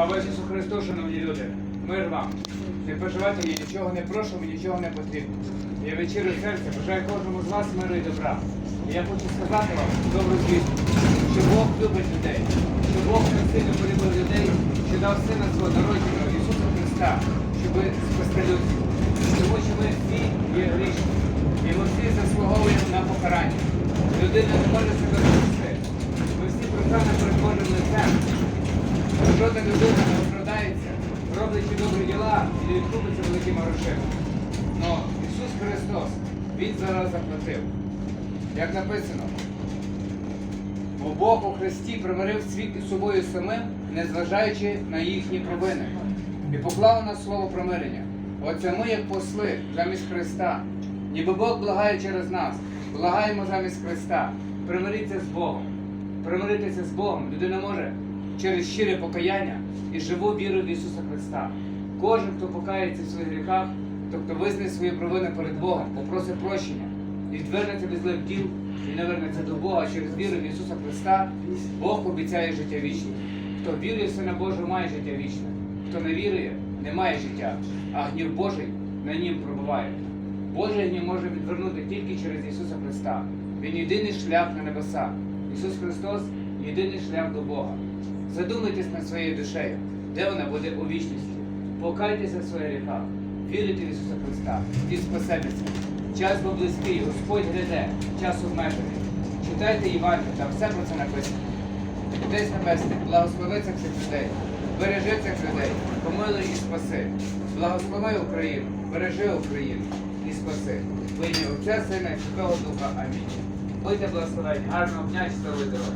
Слава Ісусу Христу, шановні люди! Мир вам! Не переживайте, я нічого не прошу, мені нічого не потрібно. Я вечірю серця бажаю кожному з вас миру і добра. І я хочу сказати вам добру звістку, що Бог любить людей, що Бог так сильно полюбив людей, що дав сина свого народженого Ісуса Христа, щоб спасти людство. Тому що ми всі є грішні, і ми всі заслуговуємо на покарання. Людина не може себе спасти. Ми всі профана перед Божим лицем. Жодна людина не оправдається, роблячи добрі діла і відкупиться великими грошима. Но Ісус Христос, Він зараз заплатив. Як написано, бо Бог у Христі примирив світ із собою самим, незважаючи на їхні провини, і поклав на слово примирення. Оце ми, як посли, замість Христа. Ніби Бог благає через нас, благаємо замість Христа. Примиріться з Богом. Примиритися з Богом людина може через щире покаяння і живу віру в Ісуса Христа. Кожен, хто покається в своїх гріхах, тобто визнає свої провини перед Богом, попросить прощення і відвернеться від злих діл і не вернеться до Бога через віру в Ісуса Христа, Бог обіцяє життя вічне. Хто вірує в Сина Божого, має життя вічне. Хто не вірує, не має життя, а гнів Божий на нім пробуває. Божий гнів може відвернути тільки через Ісуса Христа. Він єдиний шлях на небеса. Ісус Христос єдиний шлях до Бога. Задумайтесь над своєю душею, де вона буде у вічності. Покайтеся в своїх гріхах, вірите в Ісуса Христа і спасетеся. Час був близький, Господь гряде, час обмежений. Читайте Євангеліє, там все про це написано. Отець Небесний, благослови цих людей, бережи цих людей, помилуй і спаси. Благослови Україну, бережи Україну і спаси. В ім'я Отця, Сина і Святого Духа. Амінь. Будьте благословені, гарного дня, щасливої дороги.